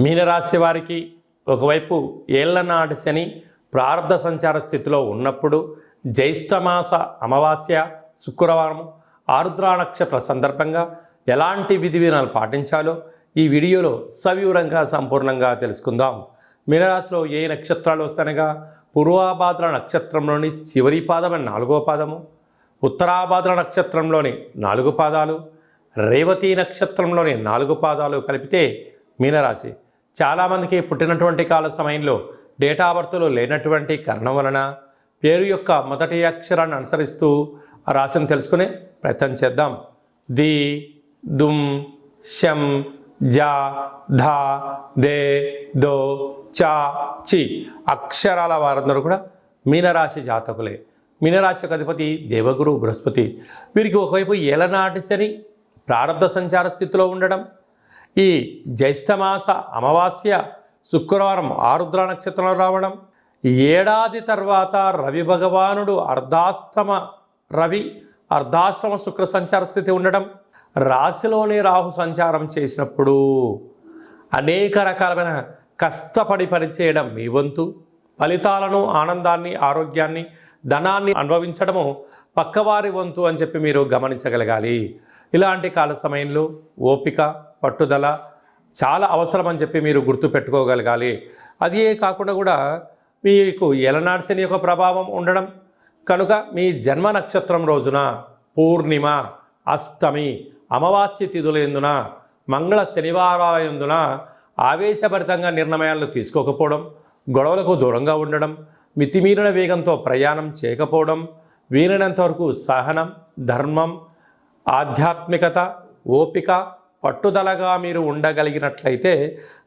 మీనరాశి వారికి ఒకవైపు ఏళ్ళనాటి శని ప్రారంధ సంచార స్థితిలో ఉన్నప్పుడు జ్యేష్ఠమాస అమావాస్య శుక్రవారం ఆరుద్రా నక్షత్ర సందర్భంగా ఎలాంటి విధి విధానాలు పాటించాలో ఈ వీడియోలో సవివరంగా సంపూర్ణంగా తెలుసుకుందాం. మీనరాశిలో ఏ నక్షత్రాలు వస్తానగా పూర్వాభాద్ర నక్షత్రంలోని చివరి పాదమైన నాలుగో పాదము ఉత్తరాభాద్ర నక్షత్రంలోని నాలుగు పాదాలు రేవతి నక్షత్రంలోని నాలుగు పాదాలు కలిపితే మీనరాశి చాలామందికి పుట్టినటువంటి కాల సమయంలో డేటా బర్త్లో లేనటువంటి కారణం వలన పేరు యొక్క మొదటి అక్షరాన్ని అనుసరిస్తూ రాశిని తెలుసుకునే ప్రయత్నం చేద్దాం. ది దుమ్ శం జా ధా దే దో చా చి అక్షరాల వారందరూ కూడా మీనరాశి జాతకులే. మీనరాశి అధిపతి దేవగురు బృహస్పతి. వీరికి ఒకవైపు ఏలనాటి శని ప్రారంభ సంచార స్థితిలో ఉండడం ఈ జ్యేష్ఠమాస అమావాస్య శుక్రవారం ఆరుద్ర నక్షత్రంలో రావడం ఏడాది తర్వాత రవి భగవానుడు అర్ధాష్టమ రవి అర్ధాశ్రమ శుక్ర సంచార స్థితి ఉండడం రాశిలోనే రాహు సంచారం చేసినప్పుడు అనేక రకాలమైన కష్టపడి పనిచేయడం మీ వంతు. ఫలితాలను ఆనందాన్ని ఆరోగ్యాన్ని ధనాన్ని అనుభవించడము పక్కవారి వంతు అని చెప్పి మీరు గమనించగలగాలి. ఇలాంటి కాల సమయంలో ఓపిక పట్టుదల చాలా అవసరం అని చెప్పి మీరు గుర్తుపెట్టుకోగలగాలి అదే కాకుండా కూడా మీకు ఎలనాడ్సని యొక్క ప్రభావం ఉండడం కనుక మీ జన్మ నక్షత్రం రోజున పూర్ణిమ అష్టమి అమావాస్య తిథుల ఎందున మంగళ శనివారాల ఎందున ఆవేశభరితంగా నిర్ణయాలు తీసుకోకపోవడం గొడవలకు దూరంగా ఉండడం మితిమీరిన వేగంతో ప్రయాణం చేయకపోవడం వీలైనంత వరకు సహనం ధర్మం ఆధ్యాత్మికత ఓపిక పట్టుదలగా మీరు ఉండగలిగినట్లయితే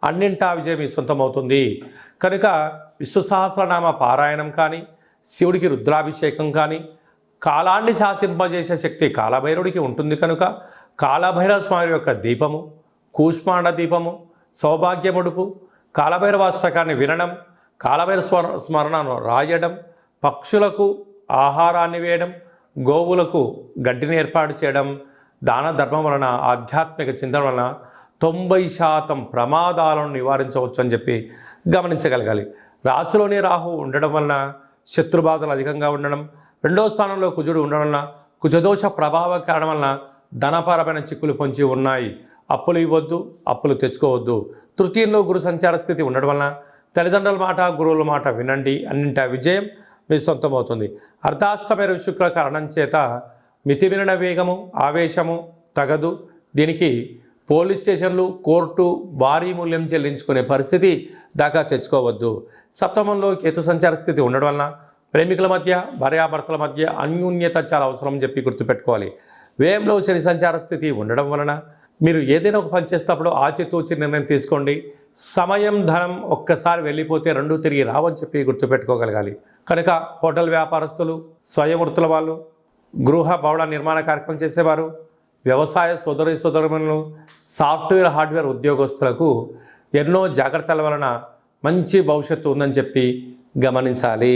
అన్నింటా విజయం మీ సొంతమవుతుంది. కనుక విశ్వసహస్రనామ పారాయణం కానీ శివుడికి రుద్రాభిషేకం కానీ కాలాన్ని శాసింపజేసే శక్తి కాలభైరుడికి ఉంటుంది కనుక కాలభైరవ స్వామి యొక్క దీపము కూష్మాండ దీపము సౌభాగ్యముడుపు కాలభైరవాష్టకాన్ని వినడం కాలభైర స్మర స్మరణను రాయడం పక్షులకు ఆహారాన్ని వేయడం గోవులకు గడ్డిని ఏర్పాటు చేయడం దాన ధర్మం వలన ఆధ్యాత్మిక చింతన వలన తొంభై శాతం ప్రమాదాలను నివారించవచ్చు అని చెప్పి గమనించగలగాలి. రాశిలోనే రాహు ఉండడం వలన శత్రుబాధలు అధికంగా ఉండడం రెండో స్థానంలో కుజుడు ఉండడం వలన కుజదోష ప్రభావ కారణం వలన ధనపరమైన చిక్కులు పొంచి ఉన్నాయి. అప్పులు ఇవ్వద్దు అప్పులు తెచ్చుకోవద్దు. తృతీయంలో గురు సంచార స్థితి ఉండడం వలన తల్లిదండ్రుల మాట గురువుల మాట వినండి. అన్నింటి విజయం మీ సొంతమవుతుంది. అర్ధాష్టమైన శుక్ర కారణం చేత మితిమిరిన వేగము ఆవేశము తగదు. దీనికి పోలీస్ స్టేషన్లు కోర్టు భారీ మూల్యం చెల్లించుకునే పరిస్థితి దాకా తెచ్చుకోవద్దు. సప్తమంలో కేతు సంచార స్థితి ఉండడం వలన ప్రేమికుల మధ్య భార్యాభర్తల మధ్య అన్యోన్యత చాలా అవసరం అని చెప్పి గుర్తుపెట్టుకోవాలి. వ్యయంలో శని సంచార స్థితి ఉండడం వలన మీరు ఏదైనా ఒక పని చేసేటప్పుడు ఆచితూచి నిర్ణయం తీసుకోండి. సమయం ధనం ఒక్కసారి వెళ్ళిపోతే రెండు తిరిగి రావని చెప్పి గుర్తుపెట్టుకోగలగాలి. కనుక హోటల్ వ్యాపారస్తులు స్వయం వృత్తుల వాళ్ళు గృహ భవన నిర్మాణ కార్యక్రమం చేసేవారు వ్యవసాయ సోదరి సోదరులను సాఫ్ట్వేర్ హార్డ్వేర్ ఉద్యోగస్తులకు ఎన్నో జాగ్రత్తల వలన మంచి భవిష్యత్తు ఉందని చెప్పి గమనించాలి.